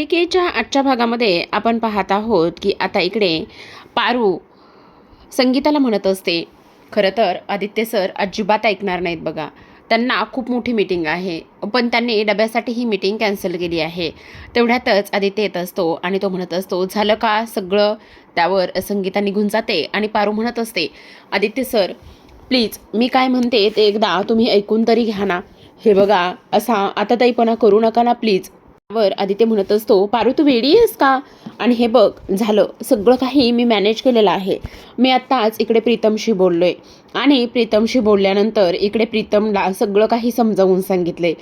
मालिकेच्या आजच्या भागामध्ये आपण पाहत आहोत की आता इकडे पारू संगीताला म्हणत असते. खरं तर आदित्य सर अजिबात ऐकणार नाहीत बघा. त्यांना खूप मोठी मीटिंग आहे. पण त्यांनी डब्यासाठी ही मीटिंग कॅन्सल केली आहे. तेवढ्यातच आदित्य येत असतो आणि तो म्हणत असतो झालं का सगळं? त्यावर संगीता निघून जाते आणि पारू म्हणत असते आदित्य सर प्लीज मी काय म्हणते ते एकदा तुम्ही ऐकून तरी घ्या ना. हे बघा असा आता ताईपणा करू नका ना प्लीज वर आदित्य म्हणत असतो पारू तू वेडी आहेस का? आणि हे बघ झालं. सगळं काही मी मॅनेज केलेलं आहे. मी आत्ताच इकडे प्रीतमशी बोललोय. आणि प्रीतमशी बोलल्यानंतर इकडे प्रीतमला सगळं काही समजावून सांगितले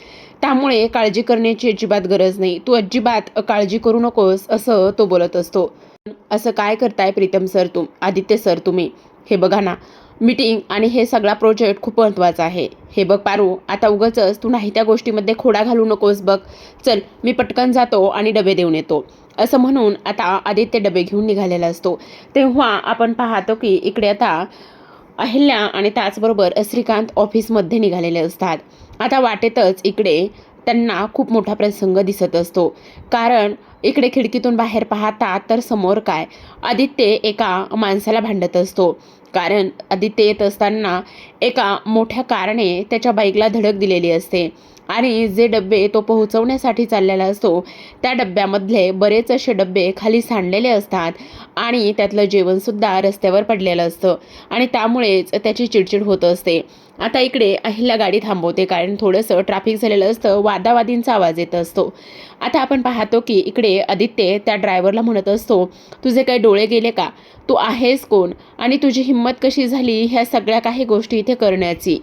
त्यामुळे काळजी करण्याची अजिबात गरज नाही. तू अजिबात काळजी करू नकोस असं तो बोलत असतो. असं काय करताय प्रीतम सर तुम आदित्य सर तुम्ही? हे बघा ना मीटिंग आणि हे सगळा प्रोजेक्ट खूप महत्त्वाचा आहे. हे बघ पारू आता उगाचच तू नाही त्या गोष्टीमध्ये खोडा घालू नकोस बघ. चल मी पटकन जातो आणि डबे देऊन येतो. असं म्हणून आता आदित्य डबे घेऊन निघालेला असतो. तेव्हा आपण पाहतो की इकडे आता अहिल्या आणि त्याचबरोबर श्रीकांत ऑफिसमध्ये निघालेले असतात. आता वाटेतच इकडे त्यांना खूप मोठा प्रसंग दिसत असतो. कारण इकडे खिडकीतून बाहेर पाहतात तर समोर काय? आदित्य एका माणसाला भांडत असतो. कारण आदित्य येत असताना एका मोठ्या कारणे त्याच्या बाईकला धडक दिलेली असते. आणि जे डबे तो पोहोचवण्यासाठी चाललेला असतो त्या डब्यामधले बरेच असे डबे खाली सांडलेले असतात आणि त्यातलं जेवणसुद्धा रस्त्यावर पडलेलं असतं आणि त्यामुळेच त्याची चिडचिड होत असते. आता इकडे अहिल्या गाडी थांबवते कारण थोडंसं ट्रॅफिक झालेलं असतं वादावादींचा आवाज येत असतो. आता आपण पाहतो की इकडे आदित्य त्या ड्रायव्हरला म्हणत असतो तुझे काही डोळे गेले का? तू आहेस कोण? आणि तुझी हिंमत कशी झाली ह्या सगळ्या काही गोष्टी इथे करण्याची?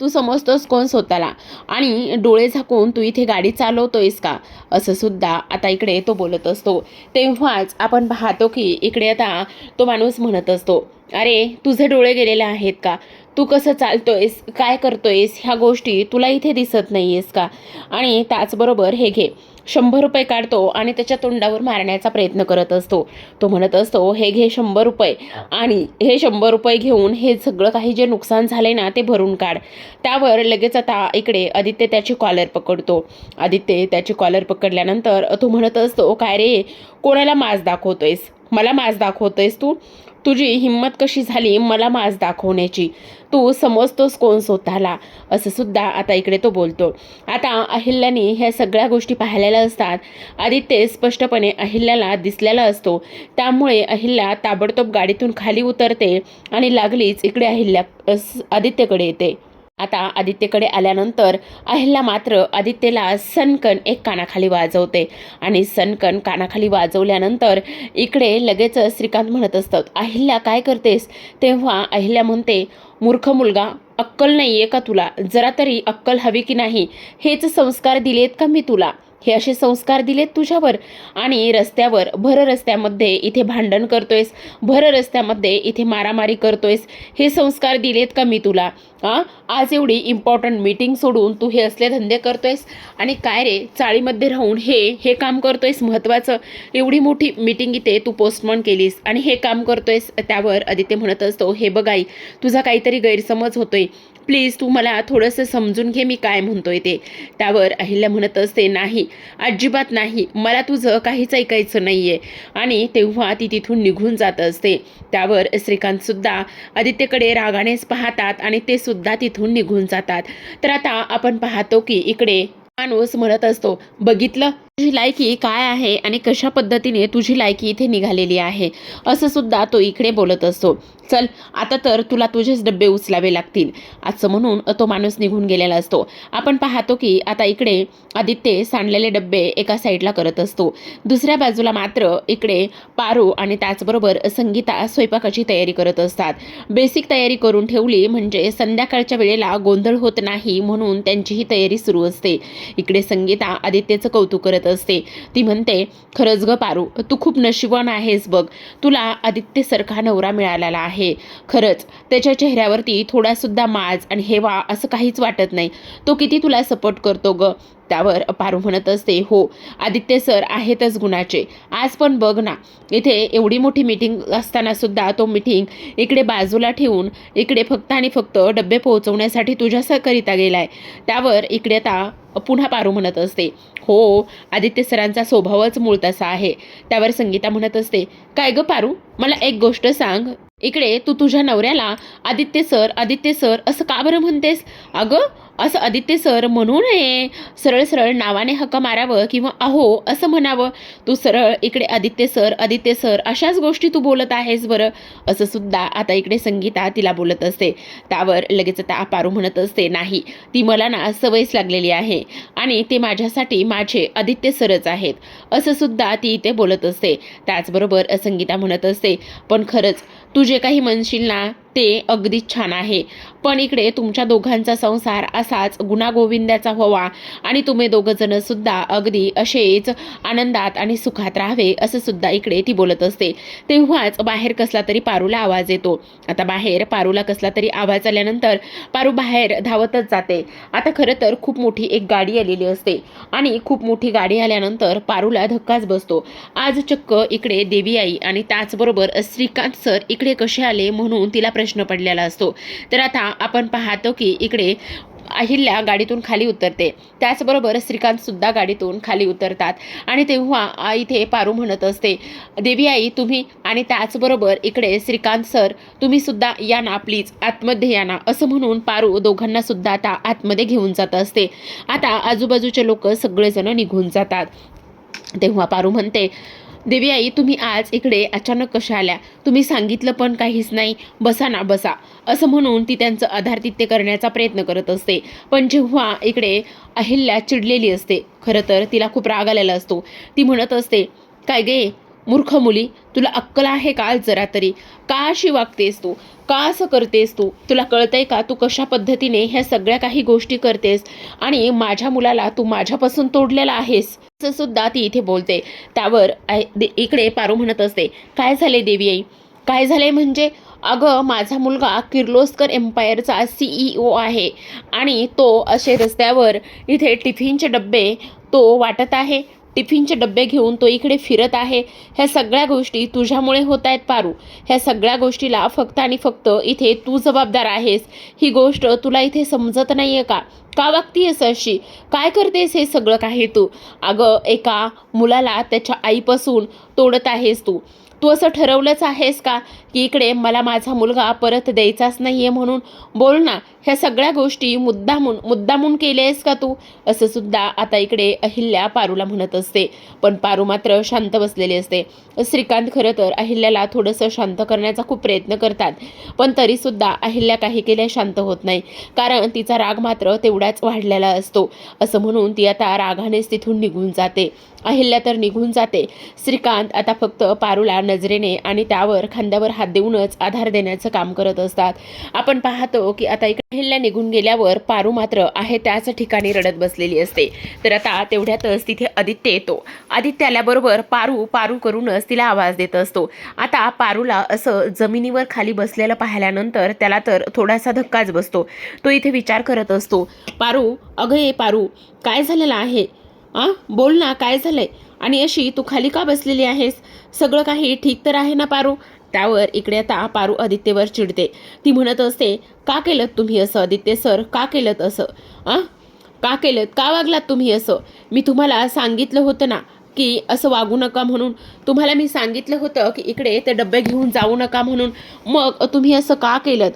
तू समजतोस कोण स्वतःला. आणि डोळे झाकून तू इथे गाडी चालवतोयस का? असं सुद्धा आता इकडे तो बोलत असतो. तेव्हाच आपण पाहतो की इकडे आता तो माणूस म्हणत असतो अरे तुझे डोळे गेलेले आहेत का? तू कसं चालतोयस? काय करतोयस? ह्या गोष्टी तुला इथे दिसत नाही आहेस का? आणि त्याचबरोबर हे घे शंभर रुपये काढतो आणि त्याच्या तोंडावर मारण्याचा प्रयत्न करत असतो. तो म्हणत असतो हे घे शंभर रुपये आणि हे शंभर रुपये घेऊन हे सगळं काही जे नुकसान झाले ना ते भरून काढ. त्यावर लगेच आता इकडे आदित्य त्याची कॉलर पकडतो. आदित्य त्याची कॉलर पकडल्यानंतर तो म्हणत असतो काय रे कोणाला माज दाखवतोयस? मला माज दाखवतोयस तू? तुझी हिंमत कशी झाली मला माज दाखवण्याची? तू समजतोस कोण स्वतःला? असं सुद्धा आता इकडे तो बोलतो. आता अहिल्याने ह्या सगळ्या गोष्टी पाहिलेल्या असतात. आदित्य स्पष्टपणे अहिल्याला दिसलेला असतो. त्यामुळे अहिल्या ताबडतोब गाडीतून खाली उतरते आणि लागलीच इकडे अहिल्या अस- आदित्यकडे येते. आता आदित्यकडे आल्यानंतर अहिल्या मात्र आदित्यला सनकन एक कानाखाली वाजवते. आणि सनकन कानाखाली वाजवल्यानंतर इकडे लगेच श्रीकांत म्हणत असतात अहिल्या काय करतेस? तेव्हा अहिल्या म्हणते मूर्ख मुलगा अक्कल नाही आहे का तुला? जरा तरी अक्कल हवी की नाही? हेच संस्कार दिलेत का मी तुला? हे असे संस्कार दिलेत तुझ्यावर. आणि रस्त्यावर भर रस्त्यामध्ये इथे भांडण करतोयस भर रस्त्यामध्ये इथे मारामारी करतोयस हे संस्कार दिलेत का मी तुला? हां आज एवढी इम्पॉर्टंट मीटिंग सोडून तू हे असले धंदे करतोयस? आणि काय रे चाळीमध्ये राहून हे हे काम करतोयस महत्त्वाचं एवढी मोठी मीटिंग इथे तू पोस्टमॉन केलीस आणि हे काम करतोयस? त्यावर आदित्य म्हणत असतो हे बघाई तुझा काहीतरी गैरसमज होतोय. प्लीज तू मला थोडंसं समजून घे मी काय म्हणतोय ते. त्यावर अहिल्या म्हणत असते नाही अजिबात नाही मला तुझं काहीच ऐकायचं नाही आहे आणि तेव्हा ती तिथून निघून जात असते. त्यावर श्रीकांतसुद्धा आदित्यकडे रागानेच पाहतात आणि ते सुद्धा तिथून निघून जातात. तर आता आपण पाहतो की इकडे माणूस म्हणत असतो बघितलं? तुझी लायकी काय आहे आणि कशा पद्धतीने तुझी लायकी इथे निघालेली आहे? असं सुद्धा तो इकडे बोलत असतो. चल आता तर तुला तुझेच डबे उचलावे लागतील. असं म्हणून तो माणूस निघून गेलेला असतो. आपण पाहतो की आता इकडे आदित्य सांडलेले डबे एका साईडला करत असतो. दुसऱ्या बाजूला मात्र इकडे पारू आणि त्याचबरोबर संगीता स्वयंपाकाची तयारी करत असतात. बेसिक तयारी करून ठेवली म्हणजे संध्याकाळच्या वेळेला गोंधळ होत नाही म्हणून त्यांची ही तयारी सुरू असते. इकडे संगीता आदित्यचं कौतुक करत असते. ती म्हणते खरंच ग पारू तू खूप नशिबवान आहेस बघ. तुला आदित्यसारखा नवरा मिळालेला आहे. खरंच त्याच्या चेहऱ्यावरती थोडासुद्धा माज आणि हेवा असं काहीच वाटत नाही. तो किती तुला सपोर्ट करतो ग? त्यावर पारू म्हणत असते हो आदित्य सर आहेतच गुणाचे. आज पण बघ ना इथे एवढी मोठी मीटिंग असताना सुद्धा तो मीटिंग इकडे बाजूला ठेवून इकडे फक्त आणि फक्त डबे पोहोचवण्यासाठी तुझ्याकरिता गेलाय. त्यावर इकडे आता पुन्हा पारू म्हणत असते. हो आदित्य सरांचा स्वभावच मूळ तसा आहे. त्यावर संगीता म्हणत असते काय ग पारू? मला एक गोष्ट सांग. इकडे तू तुझ्या नवऱ्याला आदित्य सर आदित्य सर असं का बरं म्हणतेस? अगं असं आदित्य सर म्हणू नये सरळ सरळ नावाने हक्क मारावं किंवा अहो असं म्हणावं. तू सरळ इकडे आदित्य सर आदित्य सर अशाच गोष्टी तू बोलत आहेस बरं. असं सुद्धा आता इकडे संगीता तिला बोलत असते. त्यावर लगेच आता पारू म्हणत असते नाही ती मला ना सवयच लागलेली आहे आणि ते माझ्यासाठी माझे आदित्य सरच आहेत. असं सुद्धा ती इथे बोलत असते. त्याचबरोबर संगीता म्हणत असते पण खरंच तुझ्या जे काही म्हणशील ना ते अगदीच छान आहे. पण इकडे तुमच्या दोघांचा संसार असाच गुणागोविंदाचा व्हावा आणि तुम्ही दोघंजणं सुद्धा अगदी असेच आनंदात आणि सुखात राहावे असं सुद्धा इकडे ती बोलत असते. तेव्हाच बाहेर कसला तरी पारूला आवाज येतो. आता बाहेर पारूला कसला तरी आवाज आल्यानंतर पारू बाहेर धावतच जाते. आता खरं तर खूप मोठी एक गाडी आलेली असते आणि खूप मोठी गाडी आल्यानंतर पारूला धक्काच बसतो. आज चक्क इकडे देवी आई आणि त्याचबरोबर श्रीकांत सर इकडे कसे आले म्हणून तिला प्रश्न पडलेला असतो. तर आता आपण पाहतो की इकडे अहिल्या गाडीतून खाली उतरते. त्याचबरोबर श्रीकांत सुद्धा गाडीतून खाली उतरतात. आणि तेव्हा इथे पारू म्हणत असते देवी आई तुम्ही आणि त्याचबरोबर इकडे श्रीकांत सर तुम्ही सुद्धा या ना प्लीज आतमध्ये या ना. असं म्हणून पारू दोघांना सुद्धा आता आतमध्ये घेऊन जात असते. आता आजूबाजूचे लोक सगळेजण निघून जातात. तेव्हा पारू म्हणते देवी आई तुम्ही आज इकडे अचानक कशा आल्या? तुम्ही सांगितलं पण काहीच नाही. बसा ना बसा. असं म्हणून ती त्यांचं आधारतित्य करण्याचा प्रयत्न करत असते. पण जेव्हा इकडे अहिल्या चिडलेली असते खरं तर तिला खूप राग आलेला असतो. ती म्हणत असते काय गे मूर्ख मुली तुला अक्कल आहे का जरा तरी? का अशी वागतेस तू? का असं करतेस तू? तुला कळतंय का तू कशा पद्धतीने ह्या सगळ्या काही गोष्टी करतेस? आणि माझ्या मुलाला तू माझ्यापासून तोडलेला आहेस? असं सुद्धा ती इथे बोलते. त्यावर दे- इकडे पारू म्हणत असते. काय झाले देवी आई? काय झाले म्हणजे? अगं माझा मुलगा किर्लोस्कर एम्पायरचा सीईओ आहे आणि तो असे रस्त्यावर इथे टिफिनचे डब्बे तो वाटत आहे. टिफिनचे डब्बे घेऊन तो इकडे फिरत आहे. ह्या सगळ्या गोष्टी तुझ्यामुळे होत आहेत पारू. ह्या सगळ्या गोष्टीला फक्त आणि फक्त इथे तू जबाबदार आहेस. ही गोष्ट तुला इथे समजत नाही आहे का का वागतीयस अशी? काय करतेस हे सगळं काही तू? अगं एका मुलाला त्याच्या आईपासून तोडत आहेस तू. तू असं ठरवलंच आहेस का की इकडे मला माझा मुलगा परत द्यायचाच नाही आहे म्हणून? बोल ना ह्या सगळ्या गोष्टी मुद्दामून मुद्दामून केले आहेस का तू? असं सुद्धा आता इकडे अहिल्या पारूला म्हणत असते. पण पारू मात्र शांत बसलेली असते. श्रीकांत खरं तर अहिल्याला थोडंसं शांत करण्याचा खूप प्रयत्न करतात. पण तरीसुद्धा अहिल्या काही केल्या शांत होत नाही. कारण तिचा राग मात्र तेवढाच वाढलेला असतो. असं म्हणून ती आता रागानेच तिथून निघून जाते. अहिल्या तर निघून जाते. श्रीकांत आता फक्त पारूला नजरेने आणि त्यावर खांद्यावर हात देऊनच आधार देण्याचं काम करत असतात. आपण पाहतो की आता इकडे अहिल्या निघून गेल्यावर पारू मात्र आहे त्याच ठिकाणी रडत बसलेली असते. तर आता तेवढ्यातच तिथे आदित्य येतो. आदित्य आल्याबरोबर पारू पारू करूनच तिला आवाज देत असतो. आता पारूला असं जमिनीवर खाली बसलेलं पाहिल्यानंतर त्याला तर थोडासा धक्काच बसतो. तो इथे विचार करत असतो. पारू अगं ये पारू काय झालेलं आहे? आ? बोल ना काय झालंय? आणि अशी तू खाली का बसलेली आहेस? सगळं काही ठीक तर आहे ना पारू? त्यावर इकडे आता पारू आदित्यवर चिडते. ती म्हणत असते का केलं तुम्ही असं आदित्य सर? का केलं असं? आ? का केलं का वागलात तुम्ही असं? मी तुम्हाला सांगितलं होतं ना की असं वागू नका म्हणून. तुम्हाला मी सांगितलं होतं की इकडे ते डबे घेऊन जाऊ नका म्हणून. मग तुम्ही असं का केलं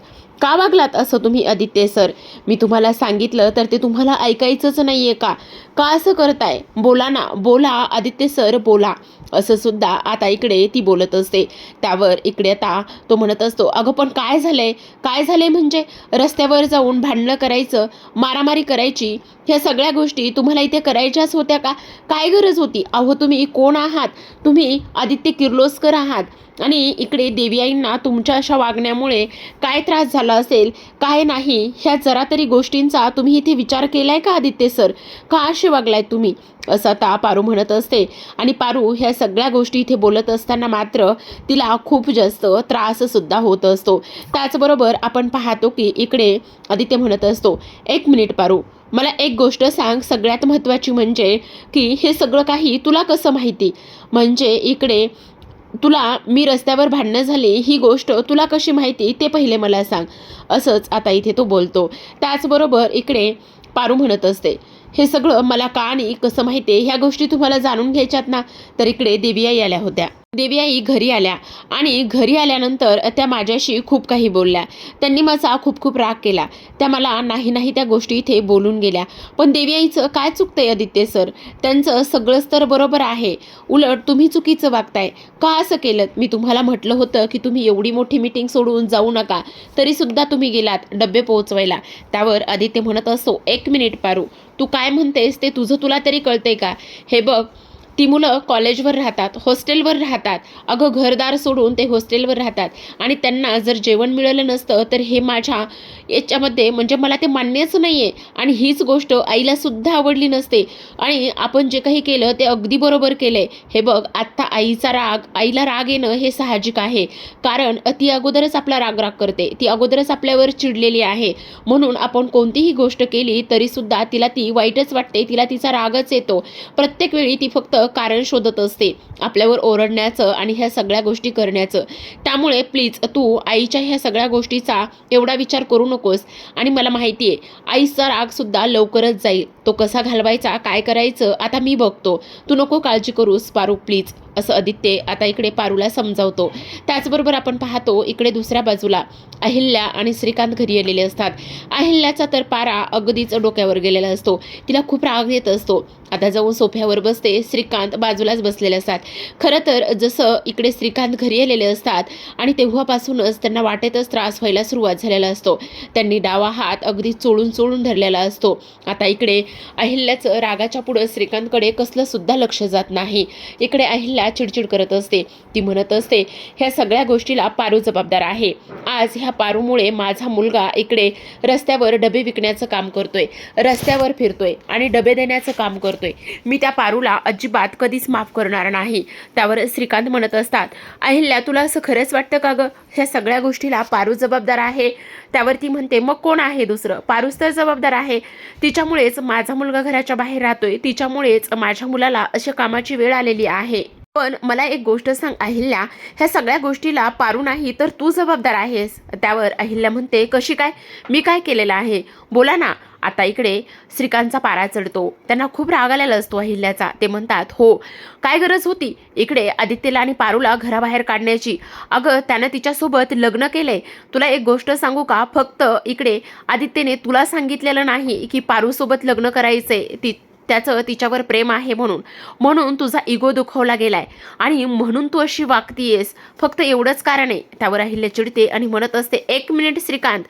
का वागलात असं तुम्ही आदित्य सर? मी तुम्हाला सांगितलं तर ते तुम्हाला ऐकायचंच नाही आहे का? का असं करताय? बोला ना बोला आदित्य सर बोला. असं सुद्धा आता इकडे ती बोलत असते. त्यावर इकडे आता तो म्हणत असतो अगं पण काय झालंय? काय झालंय म्हणजे? रस्त्यावर जाऊन भांडणं करायचं मारामारी करायची ह्या सगळ्या गोष्टी तुम्हाला इथे करायच्याच होत्या का? काय गरज होती? अहो तुम्ही कोण आहात? तुम्ही आदित्य किर्लोस्कर आहात. आणि इकडे देवी आईंना तुमच्या अशा वागण्यामुळे काय त्रास झाला असेल काय नाही ह्या जरा तरी गोष्टींचा तुम्ही इथे विचार केलाय का आदित्य सर? का असे वागलाय तुम्ही? असं आता पारू म्हणत असते. आणि पारू ह्या सगळ्या गोष्टी इथे बोलत असताना मात्र तिला खूप जास्त त्राससुद्धा होत असतो. त्याचबरोबर आपण पाहतो की इकडे आदित्य म्हणत असतो एक मिनिट पारू मला एक गोष्ट सांग सगळ्यात महत्त्वाची म्हणजे की हे सगळं काही तुला कसं माहिती? म्हणजे इकडे तुला मी रस्त्यावर भांडणं झाली ही गोष्ट तुला कशी माहिती ते पहिले मला सांग. असंच आता इथे तो बोलतो. त्याचबरोबर इकडे पारू म्हणत असते. हे सगळं मला का आणि कसं माहिती आहे? ह्या गोष्टी तुम्हाला जाणून घ्यायच्यात ना तर इकडे देवीआई आल्या होत्या. देवीआई घरी आल्या आणि घरी आल्यानंतर त्या माझ्याशी खूप काही बोलल्या. त्यांनी माझा खूप खूप राग केला. त्या मला नाही नाही त्या गोष्टी इथे बोलून गेल्या. पण देवीआईचं काय चुकतंय आदित्य सर? त्यांचं सगळंच तर बरोबर आहे. उलट तुम्ही चुकीचं वागताय. का असं केलं? मी तुम्हाला म्हटलं होतं की तुम्ही एवढी मोठी मीटिंग सोडून जाऊ नका. तरीसुद्धा तुम्ही गेलात डबे पोहोचवायला. त्यावर आदित्य म्हणत असतो एक मिनिट पारू. तू काय म्हणतेस ते तुझं तुला तरी कळतंय का? हे बघ ती मुलं कॉलेजवर राहतात हॉस्टेलवर राहतात. अगं घरदार सोडून ते हॉस्टेलवर राहतात. आणि त्यांना जर जेवण मिळालं नसतं तर हे माझ्या याच्यामध्ये म्हणजे मला ते मान्यच नाही आहे आणि हीच गोष्ट आईलासुद्धा आवडली नसते. आणि आपण जे काही केलं ते अगदी बरोबर केलं आहे हे बघ आत्ता आईचा राग आईला राग येणं हे साहजिक आहे. कारण ती अगोदरच आपला राग राग करते. ती अगोदरच आपल्यावर चिडलेली आहे. म्हणून आपण कोणतीही गोष्ट केली तरीसुद्धा तिला ती वाईटच वाटते तिला तिचा रागच येतो. प्रत्येक वेळी ती फक्त कारण शोधत असते. आपल्यावर ओरडण्याचं आणि ह्या सगळ्या गोष्टी करण्याचं. त्यामुळे प्लीज तू आईच्या ह्या सगळ्या गोष्टीचा एवढा विचार करू नकोस. आणि मला माहिती आहे आईचा रागसुद्धा लवकरच जाईल. तो कसा घालवायचा काय करायचं आता मी बघतो. तू नको काळजी करूस पारू प्लीज. असं आदित्य आता इकडे पारूला समजावतो. त्याचबरोबर आपण पाहतो इकडे दुसऱ्या बाजूला अहिल्या आणि श्रीकांत घरी आलेले असतात. अहिल्याचा तर पारा अगदीच डोक्यावर गेलेला असतो. तिला खूप राग येत असतो. आता जाऊन सोफ्यावर बसते श्रीकांत बाजूलाच बसलेले असतात. खरं तर जसं इकडे श्रीकांत घरी आलेले असतात आणि तेव्हापासूनच त्यांना वाटेतच त्रास व्हायला सुरुवात झालेला असतो. त्यांनी डावा हात अगदी चोळून चोळून धरलेला असतो. आता इकडे अहिल्याचं रागाच्या पुढं श्रीकांतकडे कसलं सुद्धा लक्ष जात नाही. इकडे अहिल्या चिडचिड करत असते. ती म्हणत असते ह्या सगळ्या गोष्टीला पारू जबाबदार आहे. आज ह्या पारूमुळे माझा मुलगा इकडे रस्त्यावर डबे विकण्याचं काम करतोय. रस्त्यावर फिरतोय आणि डबे देण्याचं काम करतोय. मी त्या पारूला अजिबात कधीच माफ करणार नाही. त्यावर श्रीकांत म्हणत असतात अहिल्या तुला असं खरंच वाटतं का गं? ह्या सगळ्या गोष्टीला पारू जबाबदार आहे? त्यावर ती म्हणते मग कोण आहे दुसरं? पारूच तर जबाबदार आहे. तिच्यामुळेच माझा मुलगा घराच्या बाहेर राहतोय. तिच्यामुळेच माझ्या मुलाला अशा कामाची वेळ आलेली आहे. पण मला एक गोष्ट सांग अहिल्या. ह्या सगळ्या गोष्टीला पारू नाही तर तू जबाबदार आहेस. त्यावर अहिल्या म्हणते कशी काय? मी काय केलेलं आहे? बोला ना. आता इकडे श्रीकांतचा पारा चढतो. त्यांना खूप राग आलेला असतो अहिल्याचा. ते म्हणतात हो काय गरज होती? इकडे आदित्यला आणि पारूला घराबाहेर काढण्याची. अगं त्यानं तिच्यासोबत लग्न केलंय. तुला एक गोष्ट सांगू का? फक्त इकडे आदित्यने तुला सांगितलेलं नाही की पारूसोबत लग्न करायचंय. ती त्याचं तिच्यावर प्रेम आहे म्हणून. म्हणून तुझा इगो दुखवला गेलाय. आणि म्हणून तू अशी वागतीयेस. फक्त एवढंच कारण आहे. त्यावर अहिल्या चिडते आणि म्हणत असते एक मिनिट श्रीकांत.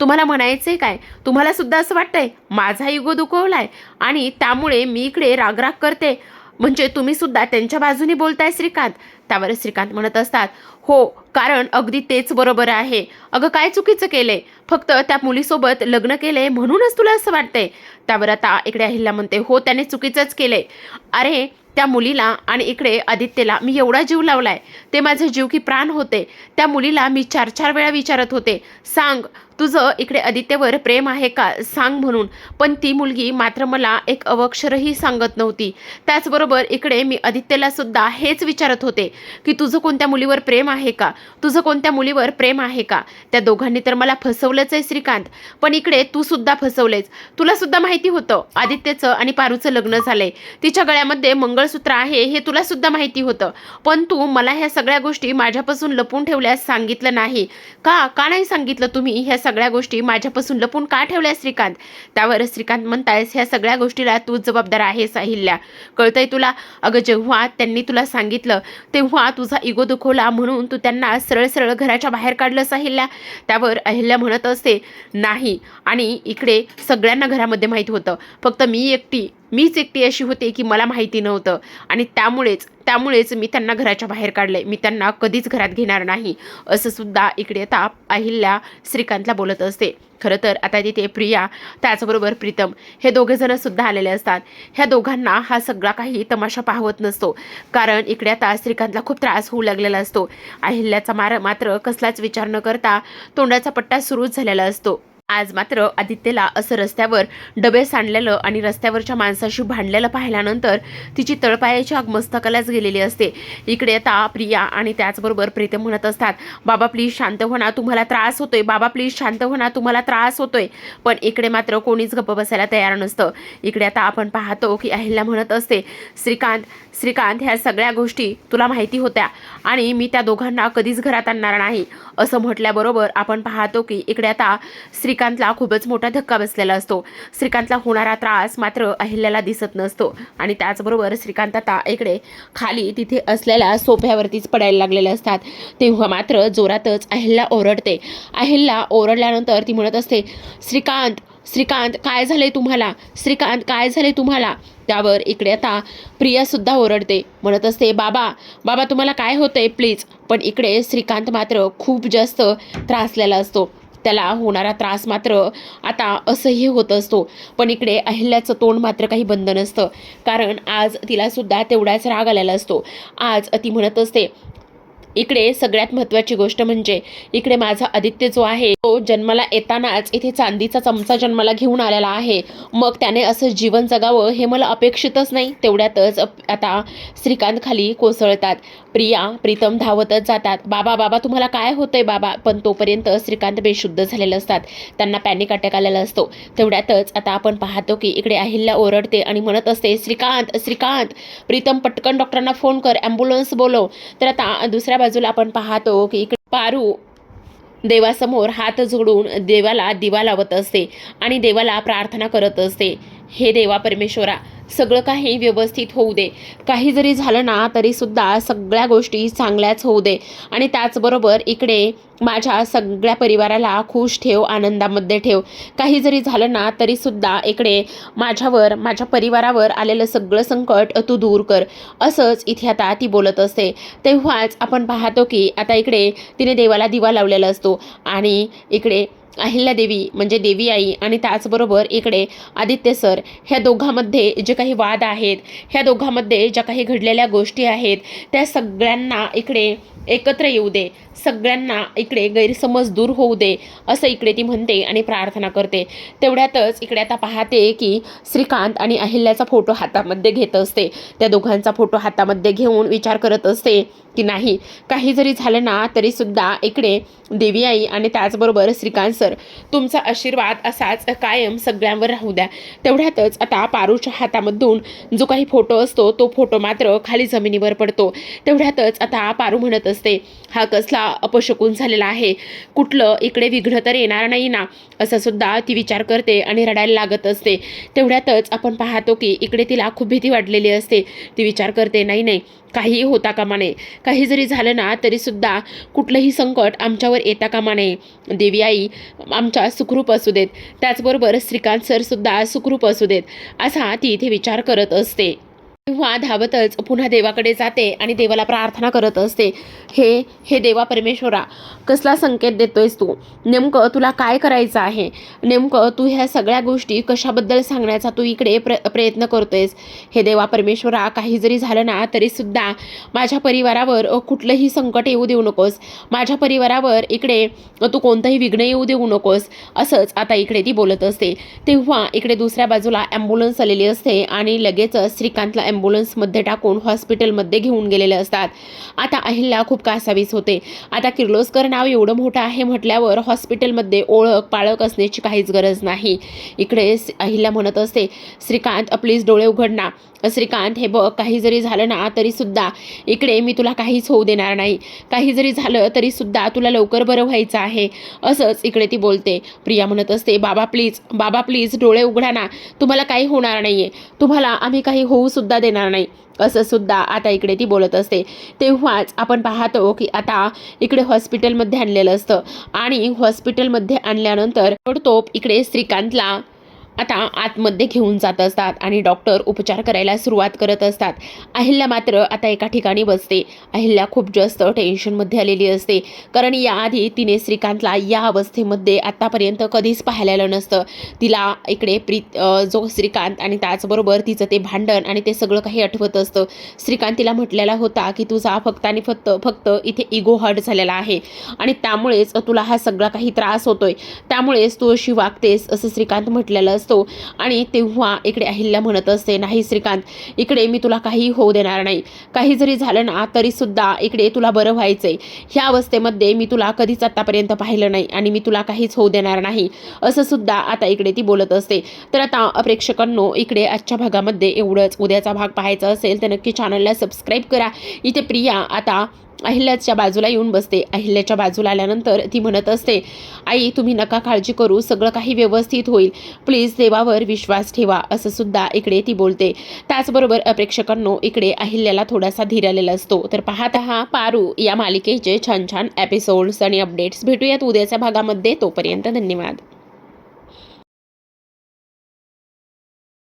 तुम्हाला म्हणायचंय काय? तुम्हाला सुद्धा असं वाटतंय? माझा इगो दुखवलाय. आणि त्यामुळे मी इकडे रागराग करते. म्हणजे तुम्ही सुद्धा त्यांच्या बाजूने बोलताय श्रीकांत. त्यावर श्रीकांत म्हणत असतात हो कारण अगदी तेच बरोबर आहे. अगं काय चुकीचं केलंय? फक्त त्या मुलीसोबत लग्न केलंय म्हणूनच तुला असं वाटतंय? त्यावर आता इकडे अहिल्या म्हणते हो त्याने चुकीचंच केलंय. अरे त्या मुलीला आणि इकडे आदित्यला मी एवढा जीव लावलाय. ते माझे जीव की प्राण होते. त्या मुलीला मी चार चार वेळा विचारत होते. सांग तुझं इकडे आदित्यवर प्रेम आहे का? सांग म्हणून. पण ती मुलगी मात्र मला एक अवक्षरही सांगत नव्हती. त्याचबरोबर इकडे मी आदित्यला सुद्धा हेच विचारत होते की तुझं कोणत्या मुलीवर प्रेम आहे का? तुझं कोणत्या मुलीवर प्रेम आहे का? त्या दोघांनी तर मला फसवलंच आहे श्रीकांत. पण इकडे तू सुद्धा फसवलेस. तुला सुद्धा माहिती होतं आदित्यचं आणि पारूचं लग्न झालंय. तिच्या गळ्यामध्ये मंगळसूत्र आहे हे तुला सुद्धा माहिती होतं. पण तू मला ह्या सगळ्या गोष्टी माझ्यापासून लपून ठेवल्यास सांगितलं नाही. का? का नाही सांगितलं तुम्ही ह्या सगळ्या गोष्टी माझ्यापासून लपून का ठेवल्या श्रीकांत? त्यावर श्रीकांत म्हणतायस ह्या सगळ्या गोष्टीला तू जबाबदार आहेस अहिल्या. कळतंय तुला? अगं जेव्हा त्यांनी तुला सांगितलं तेव्हा तुझा इगो दुखवला म्हणून तू त्यांना सरळ सरळ घराच्या बाहेर काढलंस अहिल्या. त्यावर अहिल्या म्हणत असते नाही. आणि इकडे सगळ्यांना घरामध्ये माहीत होतं. फक्त मी एकटी मीच एकटी अशी होते की मला माहिती नव्हतं. आणि त्यामुळेच त्यामुळेच मी त्यांना घराच्या बाहेर काढले मी त्यांना कधीच घरात घेणार नाही असं सुद्धा इकडे आता अहिल्या श्रीकांतला बोलत असते. खरं तर आता तिथे प्रिया त्याचबरोबर प्रीतम हे दोघेजणं सुद्धा आलेले असतात. ह्या दोघांना हा सगळा काही तमाशा पाहवत नसतो. कारण इकडे आता श्रीकांतला खूप त्रास होऊ लागलेला असतो. अहिल्याचा मार मात्र कसलाच विचार न करता तोंडाचा पट्टा सुरूच झालेला असतो. आज मात्र आदित्यला असं रस्त्यावर डबे सांडलेलं आणि रस्त्यावरच्या माणसाशी भांडलेलं पाहिल्यानंतर तिची तळपायाची आग मस्तकालाच गेलेली असते. इकडे आता प्रिया आणि त्याचबरोबर प्रीतम म्हणत असतात बाबा प्लीज शांत होणा तुम्हाला त्रास होतोय. बाबा प्लीज शांत होणा तुम्हाला त्रास होतोय. पण इकडे मात्र कोणीच गप्प बसायला तयार नसतं. इकडे आता आपण पाहतो की अहिल्या म्हणत असते श्रीकांत श्रीकांत ह्या सगळ्या गोष्टी तुला माहिती होत्या आणि मी त्या दोघांना कधीच घरात आणणार नाही. असं म्हटल्याबरोबर आपण पाहतो की इकडे आता श्री श्रीकांतला खूपच मोठा धक्का बसलेला असतो. श्रीकांतला होणारा त्रास मात्र अहिल्याला दिसत नसतो. आणि त्याचबरोबर श्रीकांत आता इकडे खाली तिथे असलेल्या सोफ्यावरतीच पडायला लागलेले असतात. तेव्हा मात्र जोरातच अहिल्या ओरडते. अहिल्या ओरडल्यानंतर ती म्हणत असते श्रीकांत श्रीकांत काय झाले तुम्हाला? श्रीकांत काय झाले तुम्हाला? त्यावर इकडे आता प्रियासुद्धा ओरडते. म्हणत असते बाबा बाबा तुम्हाला काय होतंय? प्लीज. पण इकडे श्रीकांत मात्र खूप जास्त त्रासलेला असतो. त्याला होणारा त्रास मात्र आता असह्य होत असतो. पण इकडे अहिल्याचं तोंड मात्र काही बंद नसतं. कारण आज तिलासुद्धा तेवढाच राग आलेला असतो. आज ती म्हणत असते इकडे सगळ्यात महत्त्वाची गोष्ट म्हणजे इकडे माझा आदित्य जो आहे तो जन्माला येतानाच इथे चांदीचा चमचा जन्माला घेऊन आलेला आहे. मग त्याने असं जीवन जगावं हे मला अपेक्षितच नाही. तेवढ्यातच आता श्रीकांत खाली कोसळतात. प्रिया प्रीतम धावतच जातात. बाबा बाबा तुम्हाला काय होतंय बाबा? पण तोपर्यंत श्रीकांत बेशुद्ध झालेले असतात. त्यांना पॅनिक अटॅक आलेला असतो. तेवढ्यातच आता आपण पाहतो की इकडे अहिल्या ओरडते आणि म्हणत असते श्रीकांत श्रीकांत प्रीतम पटकन डॉक्टरांना फोन कर ॲम्ब्युलन्स बोलव. तर आता दुसऱ्या बाजूला आपण पाहतो की इकडे पारू देवासमोर हात जोडून देवाला दिवा लावत असते आणि देवाला प्रार्थना करत असते. हे देवा परमेश्वरा सगळं काही व्यवस्थित होऊ दे. काही जरी झालं ना तरीसुद्धा सगळ्या गोष्टी चांगल्याच होऊ दे. आणि त्याचबरोबर इकडे माझ्या सगळ्या परिवाराला खुश ठेव आनंदामध्ये ठेव. काही जरी झालं ना तरीसुद्धा इकडे माझ्यावर माझ्या परिवारावर आलेलं सगळं संकट तू दूर कर. असंच इथे आता ती बोलत असते. तेव्हाच आपण पाहतो की आता इकडे तिने देवाला दिवा लावलेला असतो. आणि इकडे अहिल्यादेवी म्हणजे देवी आई आणि त्याचबरोबर इकडे आदित्य सर ह्या दोघांमध्ये जे काही वाद आहेत ह्या दोघांमध्ये ज्या काही घडलेल्या गोष्टी आहेत त्या सगळ्यांना इकडे एकत्र येऊ दे. सगळ्यांना इकडे गैरसमज दूर होऊ दे असं इकडे ती म्हणते आणि प्रार्थना करते. तेवढ्यातच इकडे आता पाहते की श्रीकांत आणि अहिल्याचा फोटो हातामध्ये घेत असते. त्या दोघांचा फोटो हातामध्ये घेऊन विचार करत असते की नाही काही जरी झालं ना तरीसुद्धा इकडे देवी आई आणि त्याचबरोबर श्रीकांत सर तुमचा आशीर्वाद असाच कायम सगळ्यांवर राहू द्या. तेवढ्यातच आता पारूच्या हातामधून जो काही फोटो असतो तो फोटो मात्र खाली जमिनीवर पडतो. तेवढ्यातच आता पारू म्हणत असते हा कसला अपशकून झालेला आहे. कुठलं इकडे विघ्न तर येणार नाही ना असं सुद्धा ती विचार करते आणि रडायला लागत असते. तेवढ्यातच आपण पाहतो की इकडे तिला खूप भीती वाटलेली असते. ती विचार करते नाही नाही काहीही होता कामा नये. काही जरी झालं ना तरीसुद्धा कुठलंही संकट आमच्यावर येता कामा नये. देवी आई आमच्या सुखरूप असू देत. त्याचबरोबर श्रीकांत सरसुद्धा सुखरूप असू देत असा ती इथे विचार करत असते. किंवा धावतच पुन्हा देवाकडे जाते आणि देवाला प्रार्थना करत असते हे हे देवा परमेश्वरा कसला संकेत देतोयस तू? नेमकं तुला काय करायचं आहे? नेमकं तू ह्या सगळ्या गोष्टी कशाबद्दल सांगण्याचा तू इकडे प्र प्रयत्न करतोयस? हे देवा परमेश्वरा काही जरी झालं ना तरीसुद्धा माझ्या परिवारावर कुठलंही संकट येऊ देऊ नकोस. माझ्या परिवारावर इकडे तू कोणतंही विघ्न येऊ देऊ नकोस असंच आता इकडे ती बोलत असते. तेव्हा इकडे दुसऱ्या बाजूला ॲम्ब्युलन्स आलेली असते आणि लगेचच श्रीकांतला ॲम्ब्युलन्समध्ये टाकून हॉस्पिटलमध्ये घेऊन गेलेले असतात. आता अहिल्या खूप कासावीस होते. आता किर्लोस्कर नाव एवढं मोठं आहे म्हटल्यावर हॉस्पिटलमध्ये ओळख पाळख असण्याची काहीच गरज नाही. इकडे अहिल्या म्हणत असते श्रीकांत प्लीज डोळे उघड श्रीकांत हे बघ काही जरी झालं ना तरीसुद्धा इकडे मी तुला काहीच होऊ देणार नाही. काही जरी झालं तरीसुद्धा तुला लवकर बरं व्हायचं आहे असंच इकडे ती बोलते. प्रिया म्हणत असते बाबा प्लीज बाबा प्लीज डोळे उघडा ना. तुम्हाला काही होणार नाही आहे तुम्हाला आम्ही काही होऊ सुद्धा देणार नाही. असं सुद्धा आता इकडे ती बोलत असते. तेव्हाच आपण पाहतो की आता इकडे हॉस्पिटलमध्ये आणलेलं असतं. आणि हॉस्पिटलमध्ये आणल्यानंतर तोडतोप इकडे श्रीकांतला आता आतमध्ये घेऊन जात असतात आणि डॉक्टर उपचार करायला सुरुवात करत असतात. अहिल्या मात्र आता एका ठिकाणी बसते. अहिल्या खूप जास्त टेन्शनमध्ये आलेली असते. कारण याआधी तिने श्रीकांतला या अवस्थेमध्ये आत्तापर्यंत कधीच पाहिलेलं नसतं. तिला इकडे प्रीत जो श्रीकांत आणि त्याचबरोबर तिचं ते भांडण आणि ते सगळं काही आठवत असतं. श्रीकांत तिला म्हटलेला होता की तुझा फक्त आणि फक्त फक्त इथे इगो हर्ट झालेला आहे. आणि त्यामुळेच तुला हा सगळा काही त्रास होतोय. त्यामुळेच तू अशी वागतेस असं श्रीकांत म्हटलेलं असतं. आणि तेव्हा इकडे अहिल्या म्हणत असते नाही श्रीकांत इकडे मी तुला काही होऊ देणार नाही. काही जरी झालं ना तरी सुद्धा इकडे तुला बरं व्हायचंय. ह्या अवस्थेमध्ये मी तुला कधीच आतापर्यंत पाहिलं नाही आणि मी तुला काहीच होऊ देणार नाही. असं सुद्धा आता इकडे ती बोलत असते. तर आता प्रेक्षकांनो इकडे आजच्या भागामध्ये एवढंच. उद्याचा भाग पाहायचा असेल तर नक्की चॅनलला सबस्क्राईब करा. इथे प्रिया आता अहिल्याच्या बाजूला येऊन बसते. अहिल्याच्या बाजूला आल्यानंतर ती म्हणत असते आई तुम्ही नका काळजी करू सगळं काही व्यवस्थित होईल. प्लीज देवावर विश्वास ठेवा असं सुद्धा इकडे ती बोलते. त्याचबरोबर प्रेक्षकांनो इकडे अहिल्याला थोडासा धीर आलेला असतो. तर पाहत हा पारू या मालिकेचे छान छान एपिसोड्स आणि अपडेट्स भेटूयात उद्याच्या भागामध्ये. तोपर्यंत धन्यवाद.